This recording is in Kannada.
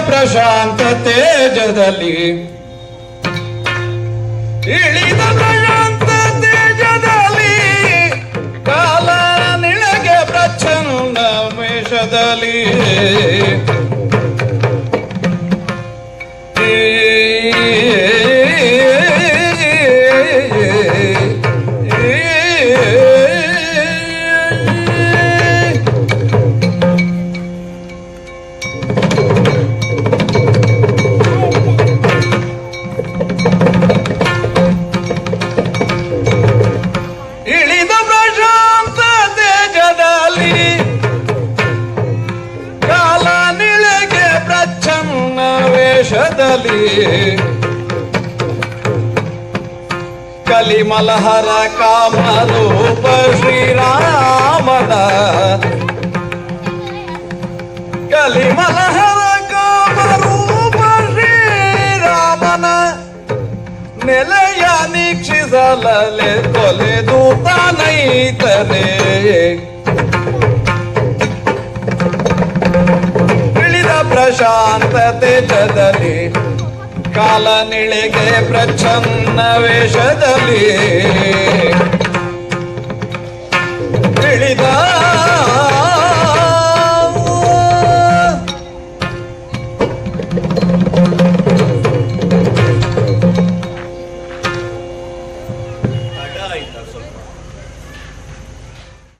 ಪ್ರಶಾಂತ ತೇಜದಲ್ಲಿ. ಇಳಿದ ಪ್ರಶಾಂತ ತೇಜದಲ್ಲಿ ಕಾಲ ನಿಳಗೆ ಪ್ರಚ್ಛನ್ನ ವೇಷದಲ್ಲಿ ವೇಷದಲ್ಲಿ ಕಲಿಮಲಹರ ಕಾಮರೂಪ ಶ್ರೀರಾಮನ ಕಲಿಮಲಹರ ಕಾಮರೂಪ ಶ್ರೀರಾಮನ ನೆಲೆಯ ನೀಕ್ಷಿಸಲಲೆ ತೊಲೆದು ತಾನೈತನೆ ಶಾಂತತೆ ಜದಲ್ಲಿ ಕಾಲನಿಳಿಗೆ ಪ್ರಚನ್ನ ವೇಷದಲ್ಲಿ. ತಿಳಿದ ಸ್ವಲ್ಪ?